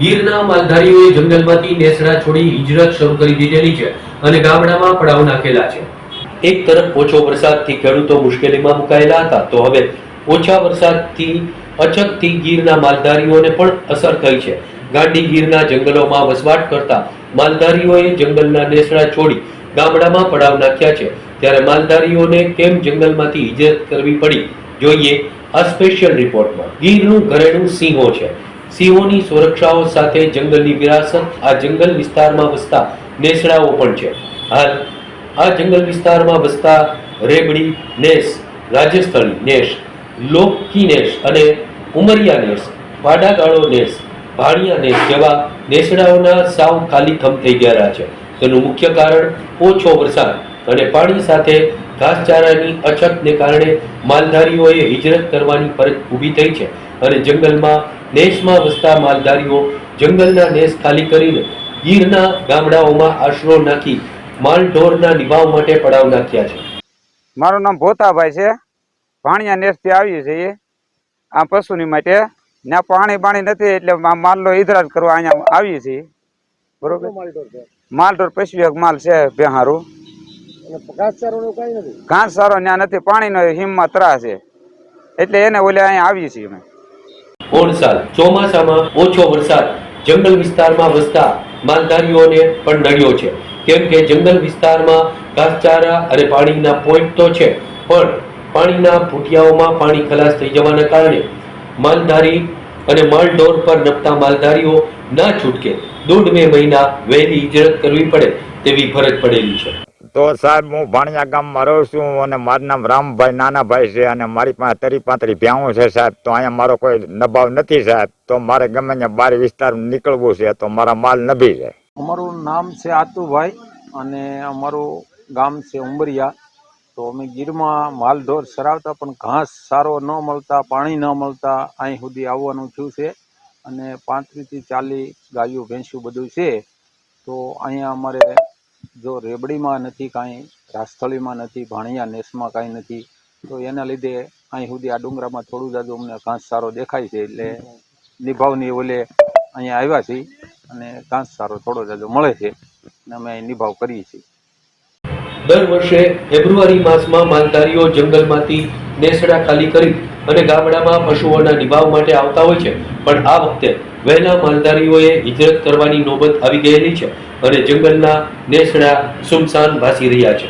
ગીરના માલધારીઓએ જંગલમાંથી નેસડા છોડી હિજરત શરૂ કરી દીધેલી છે અને ગામડામાં પડાવ નાખેલા છે. એક તરફ ઓછો વરસાદથી ખેડૂતો મુશ્કેલીમાં મુકાયેલા હતા, તો હવે ઓછા વરસાદથી, અછતથી ગીરના માલધારીઓને પણ અસર થઈ છે. ગાંડી ગીરના જંગલોમાં વસવાટ કરતા માલધારીઓએ જંગલના નેસડા છોડી ગામડામાં પડાવ નાખ્યા છે. ત્યારે માલધારીઓને કેમ જંગલમાંથી હિજરત કરવી પડી? જોઈએ આ સ્પેશિયલ રિપોર્ટમાં ગીરનું ઘરેણું સિંહો છે. સિંહોની સુરક્ષાઓ સાથે જંગલની વિરાસત, આ જંગલ વિસ્તારમાં વસતા નેસડાઓ પણ છે. હાલ, આ જંગલ વિસ્તારમાં વસતા રેબડી નેસ રાજસ્થળી નેસ, લોકકી નેસ અને ઉમરિયા નેસ પાડાગાળો નેસ, ભાણિયા નેસ જેવા નેસડાઓના સાવ ખાલી ખમ થઈ ગયા છે. તેનું મુખ્ય કારણ ઓછો વરસાદ અને પાણી સાથે ઘાસચારાની અછતને કારણે માલધારીઓએ હિજરત કરવાની ફરજ ઊભી થઈ છે. અને જંગલમાં નેસમાં વસતા માલધારીઓ જંગલના નેસ ખાલી કરીને ગીરના ગામડાઓમાં આશરો નાખી માલઢોરના નિભાવ માટે પડાવ નાખ્યા છે. મારું નામ ભોતાભાઈ છે. ભાણિયા નેસથી આવીએ છીએ. આ પશુની માટે ના પાણી પાણી નથી એટલે માલનો ઈધરાજ કરવા અહીંયા આવીએ છીએ. બરોબર? માલઢોર પશુક માલ છે બેહારું ઘાસ સારો ત્યાં નથી પાણીનો હિમમાં ત્રાસ છે. એટલે એને ઓલે અહીંયા આવીએ છીએ અમે. ઓણસાલ ચોમાસામાં ઓછો વરસાદ, જંગલ વિસ્તારમાં વસતા માલધારીઓને પણ નડ્યો છે. કેમ કે જંગલ વિસ્તારમાં ઘાસચારા અને પાણીના પોઈન્ટ તો છે, પણ પાણીના ભૂટિયાઓમાં પાણી ખલાસ થઈ જવાના કારણે માલધારી અને માલઢોર પર નપતા માલધારીઓ ના છૂટકે દોઢ બે મહિના વહેલી હિજરત કરવી પડે તેવી ફરજ પડેલી છે. તો સાહેબ, હું ભાણિયા ગામમાં રહું છું અને મારું નામ રામભાઈ, નાનાભાઈ છે અને મારી પાસે તરી પાંતરી ભ્યાવું છે સાહેબ. તો અહીંયા મારો કોઈ નભાવ નથી સાહેબ. તો મારે ગમે ત્યાં બાર વિસ્તાર નીકળવું છે તો મારા માલ નભી જાય. અમારું નામ છે આતુભાઈ અને અમારું ગામ છે ઉંબરિયા તો અમે ગીરમાં માલઢોર સરાવતા, પણ ઘાસ સારો ન મળતા, પાણી ન મળતા અહીં સુધી આવવાનું થયું છે. અને પાંત્રીસથી ચાલીસ ગાયો, ભેંસું બધું છે. તો અહીંયા અમારે જો રેબડીમાં નથી કાંઈ રાસ્થળીમાં નથી, ભાણિયા નેસમાં કાંઈ નથી, તો એના લીધે અહીં સુધી આ ડુંગરામાં થોડું જાજુ અમને ઘાસ સારો દેખાય છે એટલે નિભાવની ઓલે અહીંયા આવ્યા છીએ અને ઘાસ સારો થોડો જાજો મળે છે અને અમે અહીં નિભાવ કરીએ છીએ. દર વર્ષે ફેબ્રુઆરી માસમાં માલધારીઓ જંગલમાંથી નેસડા ખાલી કરી અને ગામડામાં પશુઓના નિભાવ માટે આવતા હોય છે. પણ આ વખતે વહેલા માલધારીઓએ હિજરત કરવાની નોબત આવી ગયેલી છે અને જંગલના નેસડા સુમસાન ભાસી રહ્યા છે.